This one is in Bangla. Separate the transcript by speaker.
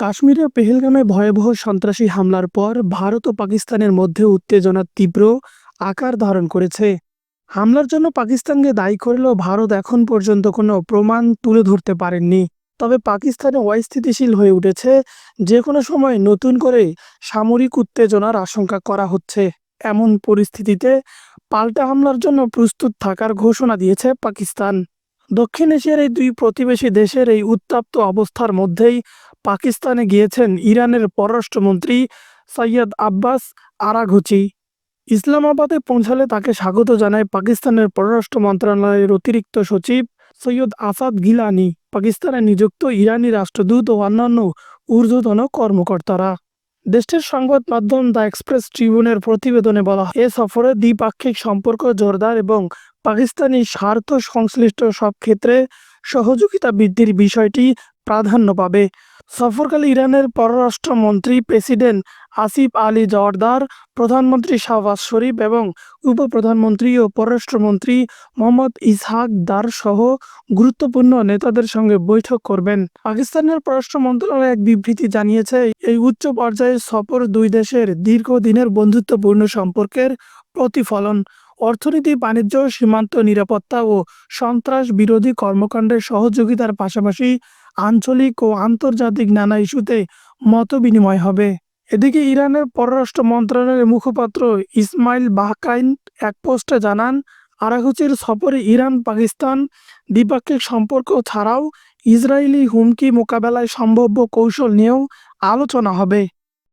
Speaker 1: কাশ্মীরে পেহেলগামে ভয়াবহ সন্ত্রাসী হামলার পর ভারত ও পাকিস্তানের মধ্যে উত্তেজনা তীব্র আকার ধারণ করেছে। হামলার জন্য পাকিস্তানকে দায়ী করলেও ভারত এখন পর্যন্ত কোনো প্রমাণ তুলে ধরতে পারেননি। তবে পাকিস্তানে অস্থিতিশীল হয়ে উঠেছে। যে কোনো সময় নতুন করে সামরিক উত্তেজনার আশঙ্কা করা হচ্ছে। এমন পরিস্থিতিতে পাল্টা হামলার জন্য প্রস্তুত থাকার ঘোষণা দিয়েছে পাকিস্তান। দক্ষিণ এশিয়ার এই দুই প্রতিবেশী দেশের এই উত্তাপ্ত অবস্থার মধ্যেই পাকিস্তানে গিয়েছেন ইরানের পররাষ্ট্রমন্ত্রী সৈয়দ আব্বাস আরাঘুচি। ইসলামাবাদে পৌঁছালে তাকে স্বাগত জানায় পাকিস্তানের পররাষ্ট্র মন্ত্রণালয়ের অতিরিক্ত সচিব সৈয়দ আসাদ গিলানি। পাকিস্তানে নিযুক্ত ইরানি রাষ্ট্রদূত ও অন্যান্য ঊর্ধ্বতন কর্মকর্তারা। দেশটির সংবাদ মাধ্যম দ্য এক্সপ্রেস ট্রিবিউনের প্রতিবেদনে বলা হয়, এ সফরে দ্বিপাক্ষিক সম্পর্ক জোরদার এবং পাকিস্তানি স্বার্থ সংশ্লিষ্ট সব ক্ষেত্রে সহযোগিতা বৃদ্ধির বিষয়টি প্রাধান্য পাবে। সফরকালে ইরানের পররাষ্ট্রমন্ত্রী প্রেসিডেন্ট আসিফ আলী জওয়ারদার, প্রধানমন্ত্রী শাহবাজ শরীফ এবং উপপ্রধানমন্ত্রী ও পররাষ্ট্রমন্ত্রী মোহাম্মদ ইসহাক দার সহ গুরুত্বপূর্ণ নেতাদের সঙ্গে বৈঠক করবেন। পাকিস্তানের পররাষ্ট্র মন্ত্রণালয় এক বিবৃতি জানিয়েছে, এই উচ্চ পর্যায়ের সফর দুই দেশের দীর্ঘদিনের বন্ধুত্বপূর্ণ সম্পর্কের প্রতিফলন। অর্থনীতি, বাণিজ্য, সীমান্ত নিরাপত্তা ও সন্ত্রাস বিরোধী কর্মকাণ্ডের সহযোগিতার পাশাপাশি আঞ্চলিক ও আন্তর্জাতিক নানা ইস্যুতে মত বিনিময় হবে। এদিকে ইরানের পররাষ্ট্র মন্ত্রণালয়ের মুখপাত্র ইসমাইল বাহকাইন এক পোস্টে জানান আরাহুচির সফরে ইরান, পাকিস্তান দ্বিপাক্ষিক সম্পর্ক ছাড়াও ইসরায়েলি হুমকি মোকাবেলায় সম্ভাব্য কৌশল নিয়েও আলোচনা হবে।